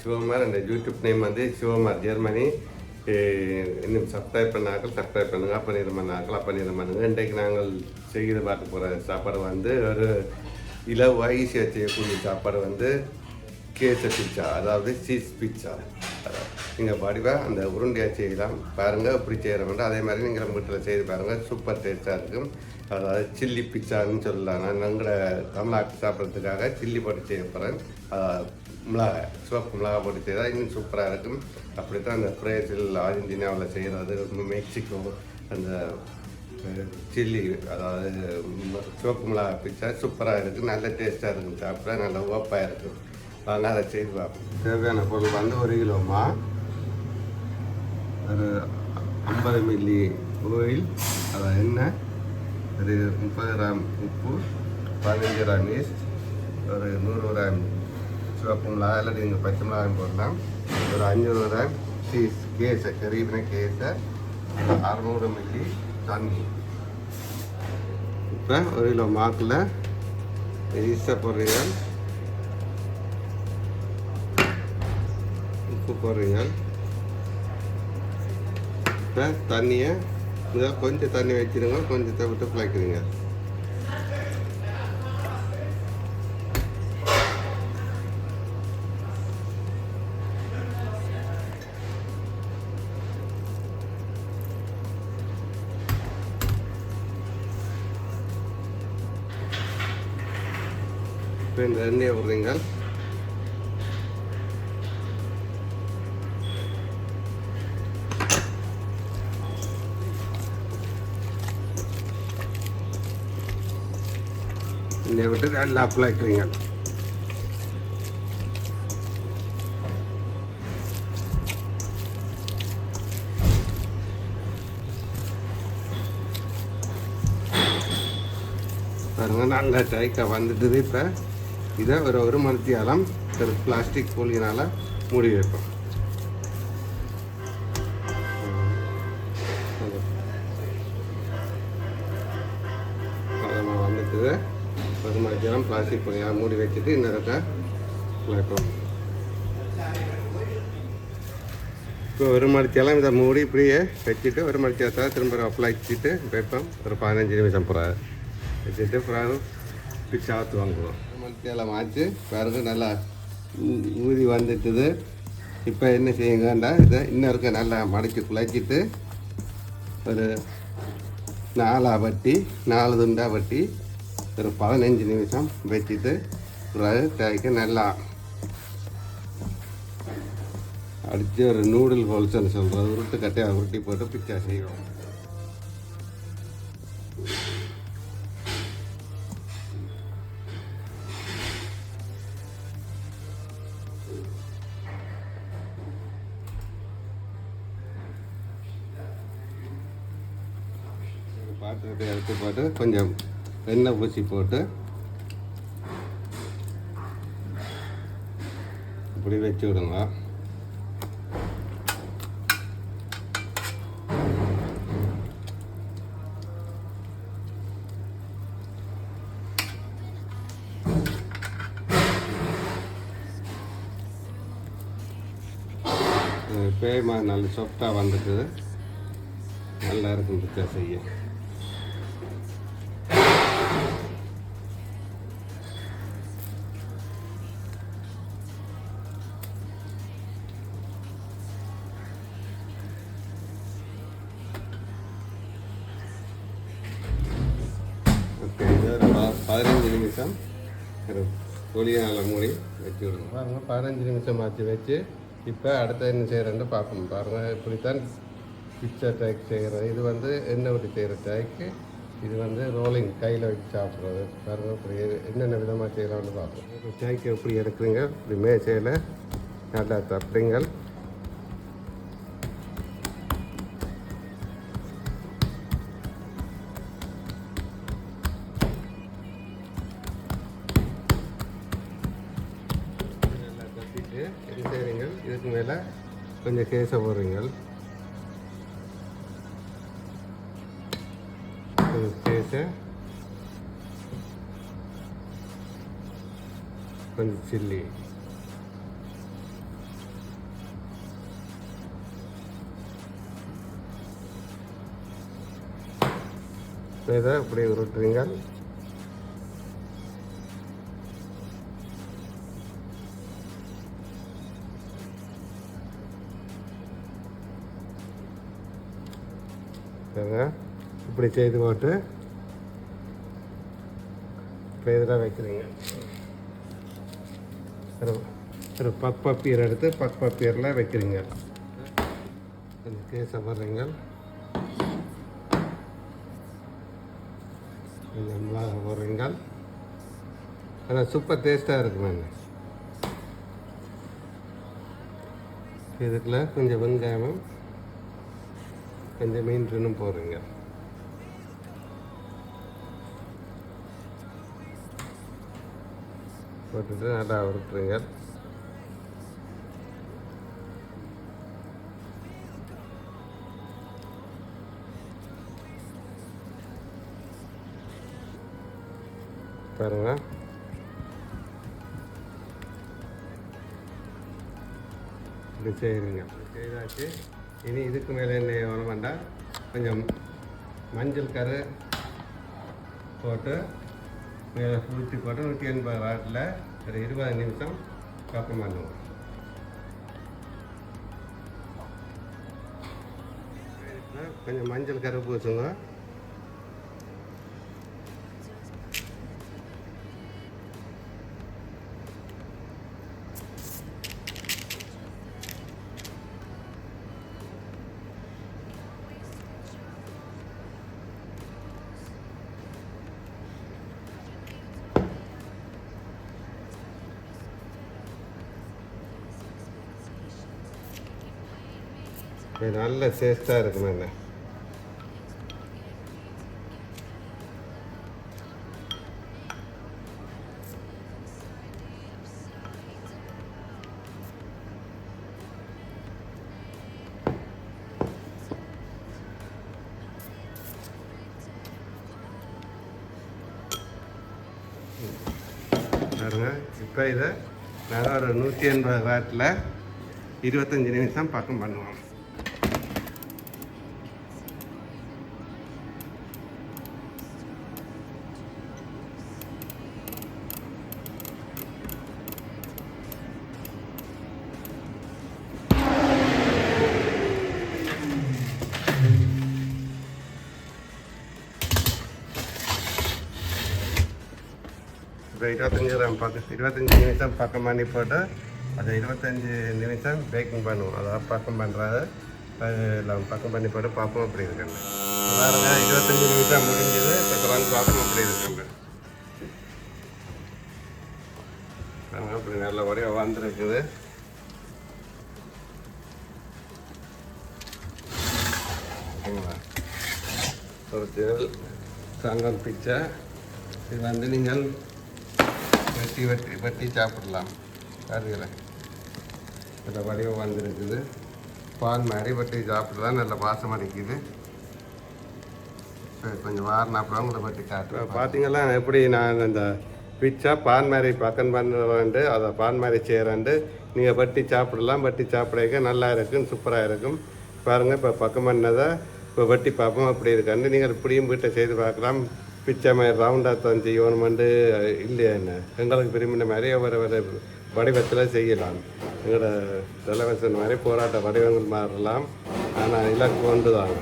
சிவகுமார் அந்த YouTube name வந்து Sivakumar Germany. இன்னும் சப்ஸ்கிரைப் பண்ணாக்கள் சப்ஸ்கிரைப் பண்ணுங்க அப்போ நிறம் பண்ணாக்கள் அப்போ நிறம் இன்றைக்கு நாங்கள் செய்து பார்க்க போகிற சாப்பாடு வந்து ஒரு இலவாக ஈஸியாக செய்யக்கூடிய சாப்பாடு வந்து கேச பிச்சா அதாவது சீஸ் பிச்சா நீங்கள் வடிவாக அந்த உருண்டையாக செய்யலாம் பாருங்கள் எப்படி செய்கிறோம்னா அதே மாதிரி நீங்கள் நம்ம வீட்டில் செய்து பாருங்கள் சூப்பர் டேஸ்ட்டாக இருக்கும். அதாவது சில்லி பிச்சான்னு சொல்லலாம். நான் எங்களை தமிழ்நாட்டு சாப்பிட்றதுக்காக சில்லி போட்டு செய்ய போகிறேன் மிளகாய் சிவப்பு மிளகாய் போட்டு செய்தால் இன்னும் சூப்பராக இருக்கும். அப்படி தான் அந்த பிரேசில் அர்ஜென்டினாவில் செய்கிறது மெக்சிகோ அந்த சில்லி அதாவது சிவப்பு மிளகாய் பிச்சா சூப்பராக இருக்குது நல்ல டேஸ்ட்டாக இருக்கும். சாப்பிட நல்ல உவப்பாக இருக்கும். வாங்க அதை செய்து பார்ப்போம். தேவையான பொருள் வந்து ஒரு கிலோமா ஒரு ஐம்பது மில்லி ஓயில் அதை எண்ணெய் ஒரு முப்பது கிராம் உப்பு பதினஞ்சு கிராம் ஈஸ்ட் ஒரு நூறு கிராம் சிவப்பு மிளகாய் இல்லாட்டி நீங்கள் பச்சை மிளகாயும் போடலாம். ஒரு அஞ்சூறு கிராம் சீஸ் கேஸை கரீபின கேஸை அறநூறு மில்லி தண்ணி. இப்போ ஒரு கிலோ மாக்கில் ஈஸாக போடுறீங்க உப்பு போடுறீங்க இப்போ தண்ணியை முதல் கொஞ்சம் தண்ணி வச்சிருங்க கொஞ்சத்தை விட்டு பிழைக்கிறீங்க. இப்போ இந்த எண்ணெயை விடுறீங்க எண்ணெயை விட்டு நல்லா பிழைக்கிறீங்க பாருங்க நல்ல டைக்காக வந்துட்டுது இப்போ. இதை ஒரு ஒரு மணித்தியாலம் ஒரு பிளாஸ்டிக் போலியினால் மூடி வைப்போம். பதமாக வந்துட்டுது ஒரு மணித்தியாலம் பிளாஸ்டிக் போலியால் மூடி வச்சுட்டு இன்னொருக்க வைப்போம். இப்போ ஒரு மணித்தியாலம் இதை மூடி இப்படியே வச்சுட்டு ஒரு மணித்தியாலத்தை திரும்ப அப்ளை வச்சுட்டு வைப்போம். ஒரு பதினஞ்சு நிமிஷம் போகிறாரு வச்சுட்டு பிறகு ஆற்று வாங்குவோம். மத்தியாலம் ஆச்சு பிறகு நல்லா ஊதி வந்துட்டுது. இப்போ என்ன செய்யுங்கண்டா இதை இன்னும் இருக்க நல்லா மடித்து குழைச்சிட்டு ஒரு நாலாக வட்டி நாலு துண்டாக வட்டி ஒரு பதினஞ்சு நிமிஷம் வச்சுட்டு பிறகு தேய்க்க நல்லா அடித்து ஒரு நூடுல் ஹோல்ஸ்ன்னு சொல்கிறது உருட்டு கட்டையாக உருட்டி போட்டு பிச்சா செய்வோம் பாத்திரத்தை எடுத்து போட்டு கொஞ்சம் எண்ணெய் பூசி போட்டு இப்படி வச்சு விடுங்க. பேமா நல்ல சாஃப்டாக வந்துட்டு நல்லா இருக்கும் பிச்சா செய்ய பதினஞ்சு நிமிஷம் ஒரு ஒளியை நல்லா மூடி வச்சு விடுங்க. பாருங்க பதினஞ்சு நிமிஷம் ஆச்சு வச்சு. இப்போ அடுத்து என்ன செய்கிறேன்னு பார்ப்போம். பாருங்கள் இப்படித்தான் பிச்சை டேக் செய்கிறது இது வந்து எண்ணெய் விட்டு செய்கிற டேக்கு இது வந்து ரோலிங் கையில் வச்சு சாப்பிட்றது. பாருங்க இப்படி என்னென்ன விதமாக செய்யலாம்னு பார்ப்போம். டேக்கு எப்படி எடுக்கிறீங்க? இப்படி மேசையில் நல்லா தப்புறீங்கள் கொஞ்சம் கேச போடுறீங்கள். கேச. கொஞ்சம் சில்லி. இதை அப்படியே உருட்டுறீங்கள். இப்படி செய்து போட்டு இப்போ இதில் வைக்கிறீங்க? ஒரு ஒரு பக் பப்பீர் எடுத்து பக் பப்பீரில் வைக்கிறீங்க. கொஞ்சம் கேஸை வர்றீங்க கொஞ்சம் மிளகா போடுறீங்க ஆனால் சூப்பர் டேஸ்ட்டாக இருக்குமாங்க இதுக்குள்ள கொஞ்சம் வெங்காயமும் கொஞ்சம் மீன் போகிறீங்க போட்டுட்டு நல்லா உருட்டுறீங்க பாருங்க. இப்படி செய்யுங்க செய்தாச்சு. இனி இதுக்கு மேலே என்ன வர வேண்டாம் கொஞ்சம் மஞ்சள் கரு போட்டு மேலே ஊற்றி போட்டு நூற்றி எண்பது வாட்டில் ஒரு இருபது நிமிஷம் பக்கம் பண்ணுவோம் கொஞ்சம் மஞ்சள் கரு பூசுங்க இது நல்ல டேஸ்ட்டாக இருக்கும் என்ன பாருங்க இப்போ இதை நாங்கள் ஒரு நூற்றி எண்பது வாட்டில் இருபத்தஞ்சி நிமிஷம் பக்கம் பண்ணுவோம். இப்போ இருபத்தஞ்சி கிராம் பக்கம் இருபத்தஞ்சி நிமிஷம் பக்கம் பண்ணி போட்டு அதை இருபத்தஞ்சி நிமிஷம் பேக்கிங் பண்ணுவோம். அதாவது பக்கம் பண்ணுறது எல்லாம் பக்கம் பண்ணி போட்டு பார்ப்போம் அப்படி இருக்குங்க பாருங்க இருபத்தஞ்சி நிமிஷம் முடிஞ்சது இப்போ வந்து பார்ப்போம் அப்படி இருக்குங்க அப்படி அப்படி நல்லபடியாக வந்துருக்குது. சரிங்களா ஒரிஜினல் சங்கம் பிச்சை. இது வந்து நீங்கள் வெட்டி வெட்டி வெட்டி சாப்பிடலாம். கருகளை இந்த வடிவம் வந்துருக்குது. பால் மாதிரி வெட்டி சாப்பிடலாம் நல்ல வாசம் அடிக்குது சரி கொஞ்சம் அப்புறம் உங்களை வெட்டி காட்டுறேன். பார்த்தீங்களா எப்படி நான் இந்த பிச்சா பான் மாதிரி பக்கம் பண்ணுறேன்ட்டு அதை பான் மாதிரி செய்கிறேன்ட்டு நீங்கள் வட்டி சாப்பிடலாம். வட்டி சாப்பிடக்க நல்லா இருக்கும் சூப்பராக இருக்கும். பாருங்கள் இப்போ பக்கம் பண்ணதை இப்போ வட்டி பார்ப்போம் அப்படி இருக்காண்டு. நீங்கள் இப்படியும் வீட்டை செய்து பார்க்கலாம். பிச்சை மாதிரி ரவுண்டாக தான் செய்யணுமெண்டு இல்லையா என்ன? எங்களுக்கு விரும்பின மாதிரி ஒரு ஒரு வடிவத்தில் செய்யலாம். எங்களோட தலைவசன் மாதிரி போராட்ட வடிவங்கள் மாறலாம். ஆனால் இலக்கு ஒன்று தான்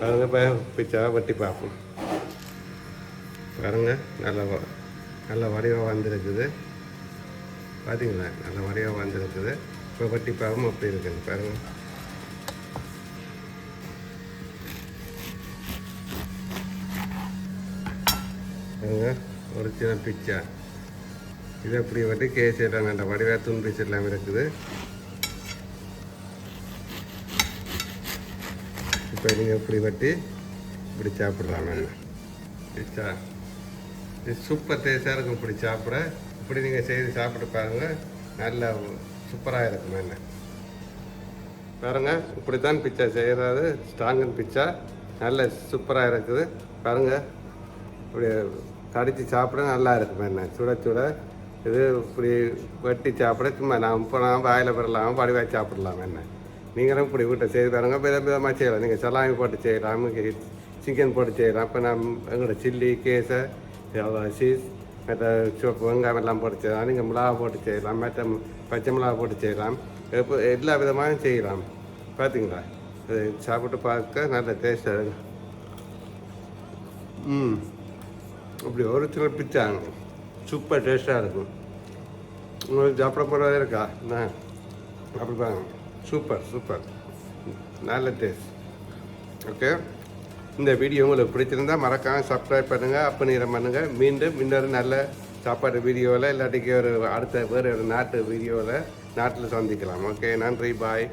பாருங்க இப்போ பிச்சாவை வெட்டி பார்ப்போம். பாருங்கள் நல்ல நல்ல வடிவம் வந்திருக்குது. பார்த்தீங்களா நல்ல வடிவம் வந்திருக்குது. இப்போ வெட்டி பார்ப்போம் அப்படி இருக்குது பாருங்கள் ஒரு சின்ன பிச்சா இது அப்படி வந்து கேசரி அந்த வடிவா தூண் பீஸ் எல்லாம் இருக்குது. இப்போ நீங்கள் இப்படி வட்டி இப்படி சாப்பிட்லாம் பிச்சா இது சூப்பர் டேஸ்டாக இருக்கும் இப்படி சாப்பிட. இப்படி நீங்கள் செய்து சாப்பிட்டு பாருங்கள் நல்லா சூப்பராக இருக்கும் என்ன. பாருங்க இப்படி தான் பிச்சா செய்கிறது ஸ்ட்ராங்கன் பிச்சா நல்ல சூப்பராக இருக்குது. பாருங்கள் இப்படி கடிச்சு சாப்பிட நல்லா இருக்கும் என்ன? சுட சுட இது இப்படி வெட்டி சாப்பிட சும்மா நான் இப்போ நான் வாயில் பெறலாம் வடிவாய் சாப்பிடலாம் என்ன? நீங்களும் இப்படி வீட்டை செய்து பாருங்க. விதம் விதமாக செய்யலாம். நீங்கள் சலாமி போட்டு செய்யலாம். சிக்கன் போட்டு செய்யலாம். இப்போ நான் எங்களோட சில்லி கேசை சீஸ் மற்ற சிவப்பு வெங்காயம் எல்லாம் போட்டு செய்யலாம். நீங்கள் மிளகா போட்டு செய்யலாம். மற்ற பச்சை மிளகா போட்டு செய்யலாம். எப்போ எல்லா விதமாக செய்யலாம். பார்த்தீங்களா சாப்பிட்டு பார்க்க நல்ல டேஸ்ட்டாக இருக்கும் ம். அப்படி ஒரு சில பிச்சாங்க சூப்பர் டேஸ்ட்டாக இருக்கும். உங்களுக்கு சாப்பிட போகிறதே இருக்கா? என்ன? அப்படி பாருங்க சூப்பர் சூப்பர் நல்ல டேஸ்ட் ஓகே இந்த வீடியோ உங்களுக்கு பிடிச்சிருந்தா மறக்காமல் சப்ஸ்கிரைப் பண்ணுங்கள் அப்போ நீரம் பண்ணுங்கள் மீண்டும் இன்னொரு நல்ல சாப்பாடு வீடியோவில் இல்லாட்டிக்கு ஒரு அடுத்த வேறு ஒரு நாட்டு வீடியோவில் நாட்டில் சந்திக்கலாம். ஓகே நன்றி பாய்